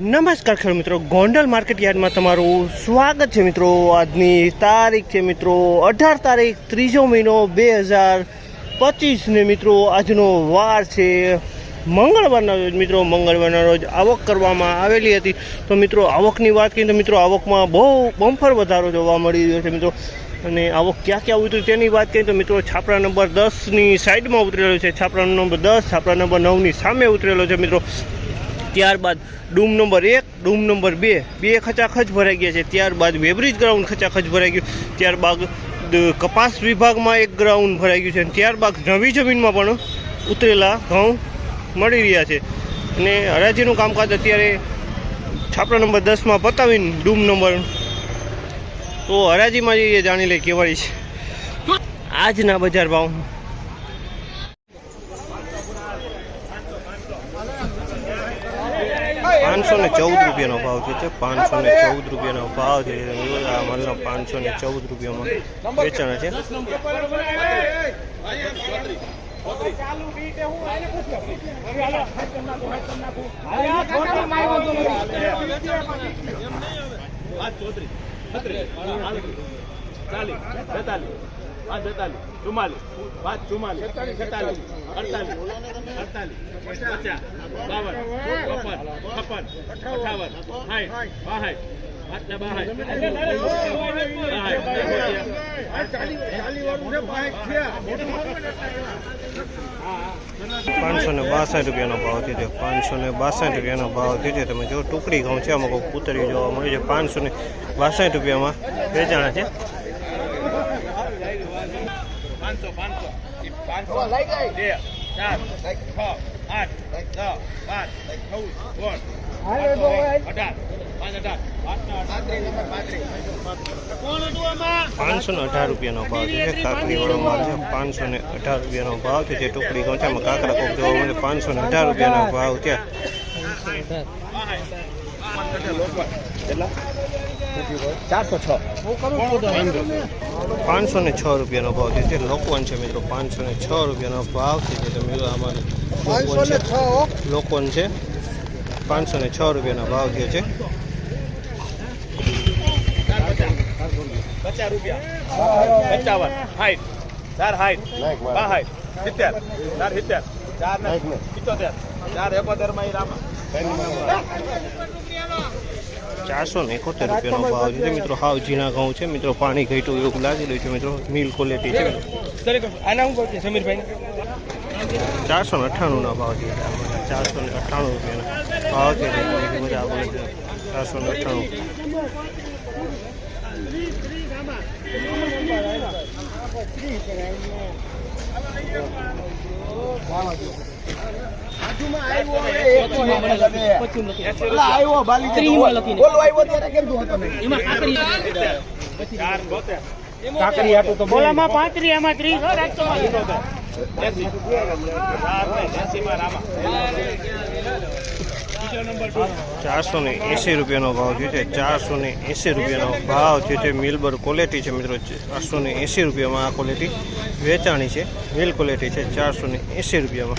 નમસ્કાર ખેડ મિત્રો, ગોંડલ માર્કેટ યાર્ડમાં તમારું સ્વાગત છે મિત્રો. આજની તારીખ છે મિત્રો, અઢાર તારીખ, ત્રીજો મહિનો બે હજાર પચીસ ને મિત્રો, આજનો વાર છે. મંગળવારના રોજ મિત્રો, મંગળવારના રોજ આવક કરવામાં આવેલી હતી. તો મિત્રો, આવકની વાત કરીએ તો મિત્રો, આવકમાં બહુ બમ્ફર વધારો જોવા મળી રહ્યો છે મિત્રો. અને આવક ક્યાં ક્યાં ઉતરી તેની વાત કરીએ તો મિત્રો, છાપરા નંબર દસની સાઈડમાં ઉતરેલો છે. છાપરા નંબર દસ, છાપરા નંબર નવની સામે ઉતરેલો છે મિત્રો. ત્યારબાદ ડૂમ નંબર એક, ડૂમ નંબર બે. બે ખચાખચ ભરાઈ ગયા છે. ત્યારબાદ વેબ્રિજ ગ્રાઉન્ડ ખચાખચ ભરાઈ ગયું. ત્યારબાદ કપાસ વિભાગમાં એક ગ્રાઉન્ડ ભરાઈ ગયું છે. ત્યારબાદ નવી જમીનમાં પણ ઉતરેલા ઘઉં મળી રહ્યા છે. અને હરાજીનું કામકાજ અત્યારે છાપરા નંબર દસમાં પતાવીને ડૂમ નંબર. તો હરાજીમાં જઈએ જાણી લઈએ કેવાળી છે. આજના બજાર ભાવ. પાંચસો ને ચૌદ રૂપિયાનો ભાવ છે છે પાંચસો ને ચૌદ રૂપિયાનો ભાવ છે. આ માલનો પાંચસો ને ચૌદ રૂપિયામાં વેચાણ છે. ચાલીસ બેતાલીસ. પાંચ બેતાલીસ ચુમ્માલીસ. પાંચ ચુમ્માલીસ. છેતાલીસ અડતાલીસ. અડતાલીસ. પચાસ. બાવન. ચોપન. છપ્પન. અઠાવન. સાઠ. બાસઠ. પાંચના બાસઠ. પાંચસો ને બાસઠ રૂપિયાનો ભાવ થયો છે. પાંચસો ને બાસઠ રૂપિયાનો ભાવ થયો છે. તમે જો ટુકડી ઘઉં છે આમાં કોઈ કૂતરી જોવા મળે છે. પાંચસો ને બાસઠ રૂપિયામાં વેચાણા છે. પાંચસો પાંચસો. પાંચસો. બે ચાર છ આઠ દસ પાંચ ચૌદ સોળ અઢાર પાંચસો ને અઢાર રૂપિયાનો ભાવ છે. કાકરીવાળો માલ છે. પાંચસો ને અઢાર રૂપિયાનો ભાવ છે. છે ટુકડી આમાં કાકરા કોક જોવા મળે પાંચસો ને અઢાર રૂપિયાનો ભાવ છે. ચારસો છ. પાંચસો ને છ રૂપિયાનો ભાવ છે લોકવન છે મિત્રો પાંચસો ને છ રૂપિયાનો ભાવ છે. જો આમાં લોકવન છે. પાંચસો ને છ. રૂપિયાનો ભાવ થયો છે. પચાસ રૂપિયા. પંચાવન. સાઠ ચાર સાઠ બાસઠ સિત્તેર. ચાર સિત્તેર. ચાર ને પિત્તોતેર ચાર એકોતેરમાં રામા. ચારસો ને એકોતેર રૂપિયાનો ભાવ છે. મિત્રો હાવ ઝીણા ઘઉં છે. મિત્રો પાણી ઘટ્યું એવું લાગી રહ્યું છે. મિત્રો મિલ ક્વોલિટી છે. ચારસો ને અઠ્ઠાણુંના ભાવ છે. ચારસો ને અઠ્ઠાણું રૂપિયાના ભાવ છે. ચારસો ને અઠ્ઠાણું. બોતેર કાકરી આટું તો બોલામાં પાંત્રી એમાં ત્રીસ. એસી ચાર ને એસી માં રામા બીજો નંબર ટુ ચારસો ને એંસી રૂપિયાનો ભાવ થયો છે. ચારસો ને એંસી રૂપિયાનો ભાવ થયો છે. મિલબર ક્વોલિટી છે મિત્રો. ચારસો ને એંસી રૂપિયામાં આ ક્વોલિટી વેચાણી છે. મિલ ક્વોલિટી છે ચારસો ને એંસી રૂપિયામાં.